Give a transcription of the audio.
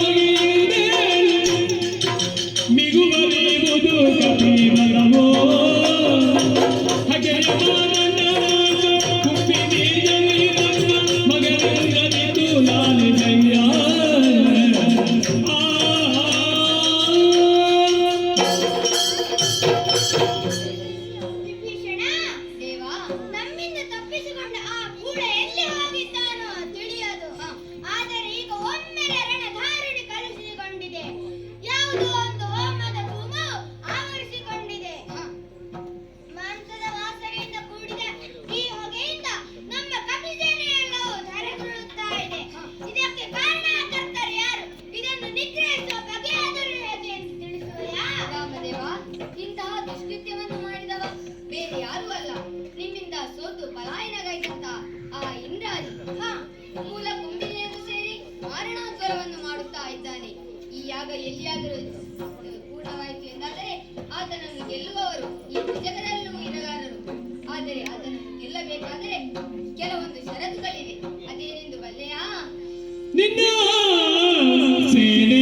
Hallelujah. ಮೂಲ ಕುಂಬಿನಿಯನ್ನು ಸೇರಿ ಮಾರಣಾಂತರವನ್ನು ಮಾಡುತ್ತಾ ಇದ್ದಾನೆ. ಈ ಯಾಗ ಎಲ್ಲಿಯಾದರೂ ಪೂರ್ಣವಾಯಿತು ಎಂದಾದರೆ ಆತನನ್ನು ಗೆಲ್ಲುವವರು ಈ ನಿಜಗರಲ್ಲೂ ಮೀನುಗಾರರು. ಆದರೆ ಆತನನ್ನು ಗೆಲ್ಲಬೇಕಾದರೆ ಕೆಲವೊಂದು ಷರತ್ತುಗಳಿವೆ. ಅದೇನೆಂದು ಬಲ್ಲೆಯಾ? ನಿನ್ನ ಸೇನೆ